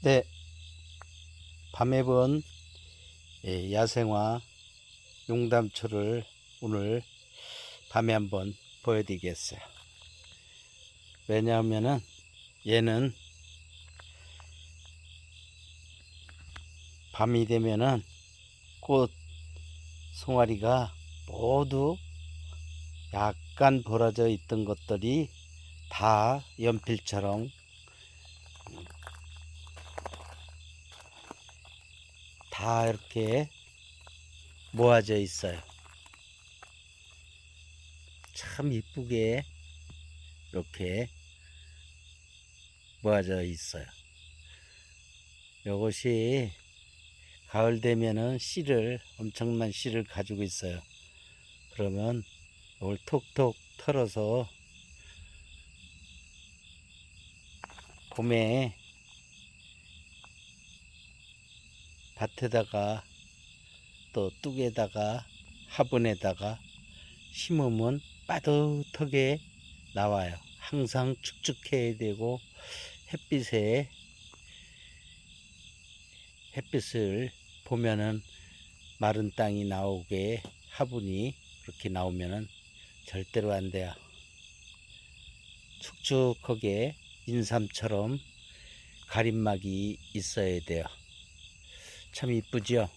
네, 밤에 본 예, 야생화 용담초를 오늘 밤에 한번 보여드리겠어요. 왜냐하면은 얘는 밤이 되면은 꽃 송아리가 모두 약간 벌어져 있던 것들이 다 연필처럼 다 이렇게 모아져 있어요. 참 이쁘게 이렇게 모아져 있어요. 이것이 가을 되면은 씨를 엄청난 씨를 가지고 있어요. 그러면 이걸 톡톡 털어서 봄에 밭에다가 또 뚝에다가 화분에다가 심으면 빠듯하게 나와요. 항상 축축해야 되고 햇빛에 햇빛을 보면은 마른 땅이 나오게 화분이 그렇게 나오면은 절대로 안 돼요. 축축하게 인삼처럼 가림막이 있어야 돼요. 참 이쁘죠?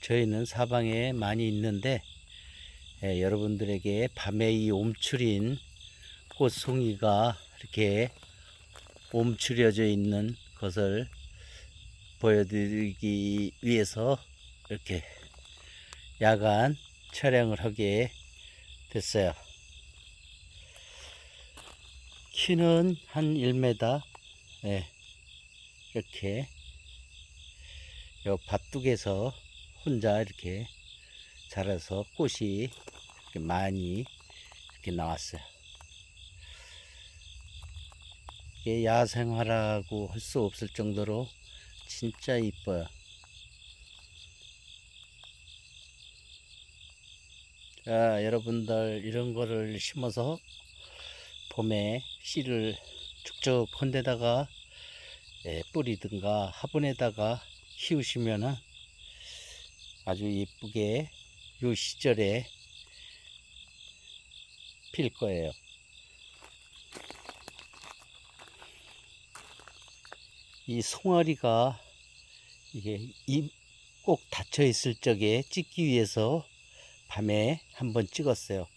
저희는 사방에 많이 있는데 예, 여러분들에게 밤에 이 옴추린 꽃송이가 이렇게 옴추려져 있는 것을 보여드리기 위해서 이렇게 야간 촬영을 하게 됐어요. 키는 한 1m, 예, 이렇게 요 밭둑에서 혼자 이렇게 자라서 꽃이 이렇게 많이 이렇게 나왔어요. 이게 야생화라고 할 수 없을 정도로 진짜 이뻐요. 자, 여러분들 이런 거를 심어서 봄에 씨를 쭉쭉 건 데다가 예, 뿌리든가 화분에다가 키우시면은 아주 예쁘게 요 시절에 필 거예요. 이 송아리가 이게 입 꼭 닫혀 있을 적에 찍기 위해서 밤에 한번 찍었어요.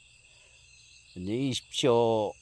안녕히 계십시오.